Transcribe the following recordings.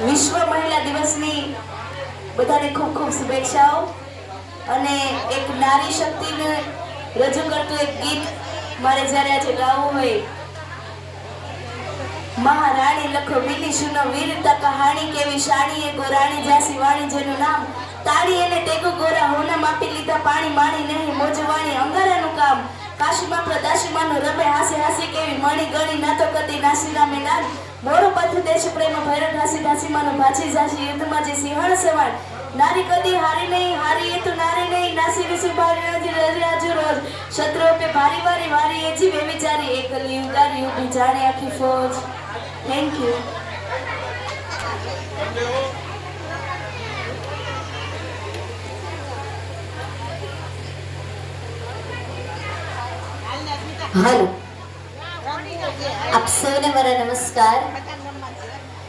વિશ્વ મહિલા દિવસની બધાને ખૂબ ખૂબ શુભેચ્છાઓ. અને એક નારી શક્તિને રજૂ કરતું એક ગીત મારે જ્યારે આજે ગાવું હોય, મહારાણી લખો વિલિશુનો વીરતા કહાણી કેવી શાણી એ ગોરાણી જાસી વાણી જેનું નામ તાળી એને ટેકો ગોરા હોના માપી લીધા પાણી માણી નહીં મોજવાણી અંગારાનું કામ. કાશીમાં પ્રદાશીમાનું રમે હાસે હાસે કેવી મણી ગણી નાતો કદી નાસીના મેદાન મોરું પાથું દેશ પ્રેમ ભૈરવ ઘાસી ઘાસીમાનું ભાછી ઝાસી યુદ્ધમાં જે સિંહણ સેવાણ, નારી કદી હારી નહીં, હારી એ તો નારી નહીં, નાસી વિશે ભારી રાજી રાજુ રોજ. શત્રુઓ પે ભારી વારી વારી એ જીવે વિચારી એકલી ઉતારી ઊભી જાણે આખી ફોજ. થેન્ક યુ હાલો. આપ સૌને મારા નમસ્કાર.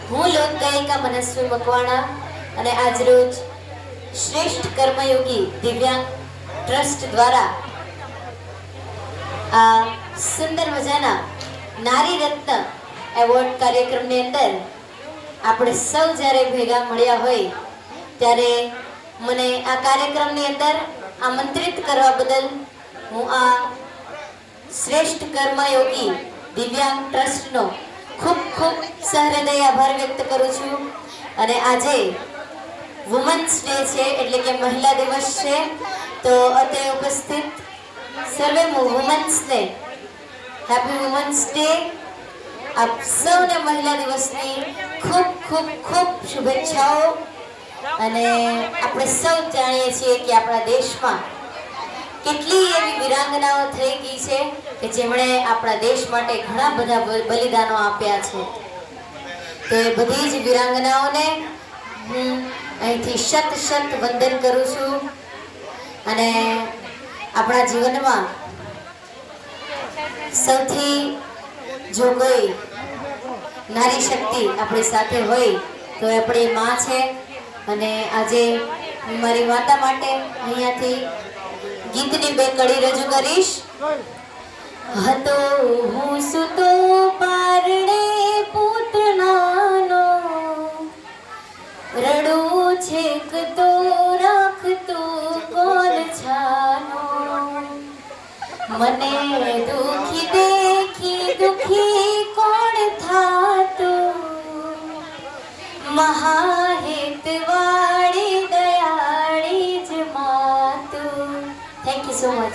હું લોક ગાયિકા મનસ્વી મકવાણા અને આજરોજ શ્રેષ્ઠ કર્મયોગી દિવ્યાંગ ટ્રસ્ટ દ્વારા આ સુંદર મજાના નારી રત્ન એવોર્ડ કાર્યક્રમની અંદર આપણે સૌ જ્યારે ભેગા મળ્યા હોય ત્યારે મને આ કાર્યક્રમની અંદર આમંત્રિત કરવા બદલ હું આ શ્રેષ્ઠ કર્મયોગી દિવ્યાંગ ટ્રસ્ટનો ખૂબ ખૂબ સહૃદય આભાર વ્યક્ત કરું છું. અને આજે વુમન્સ ડે છે, એટલે કે મહિલા દિવસ છે. તો અત્રે ઉપસ્થિત સર્વે વુમન્સને હેપી વુમન્સ ડે. આપ સૌને મહિલા દિવસની ખૂબ ખૂબ ખૂબ શુભેચ્છાઓ. અને આપણે સૌ જાણીએ છીએ કે આપણા દેશમાં કેટલી એવી વિરાંગનાઓ થઈ ગઈ છે. કે જેમણે આપણા દેશ માટે ઘણા બધા બલિદાનો આપ્યા છે. તો બધી જ વિરાંગનાઓને હું અહીંથી શત શત વંદન કરું છું. અને આપણા જીવનમાં સૌથી જો કોઈ નારી શક્તિ આપણી સાથે હોય, તો આપણી માં છે. અને આજે મારી માતા માટે અહીંયાથી ગીતની બે કડી રજૂ કરીશ. હતો હું સુતો પારણે પૂતનાનો. રડો છેકતો, રાખતો કોર છાનો. મને દુખી દેખી, દુખી કોણ થાતો? મહાહેતવાળી દયાળી જ માતું. Thank so much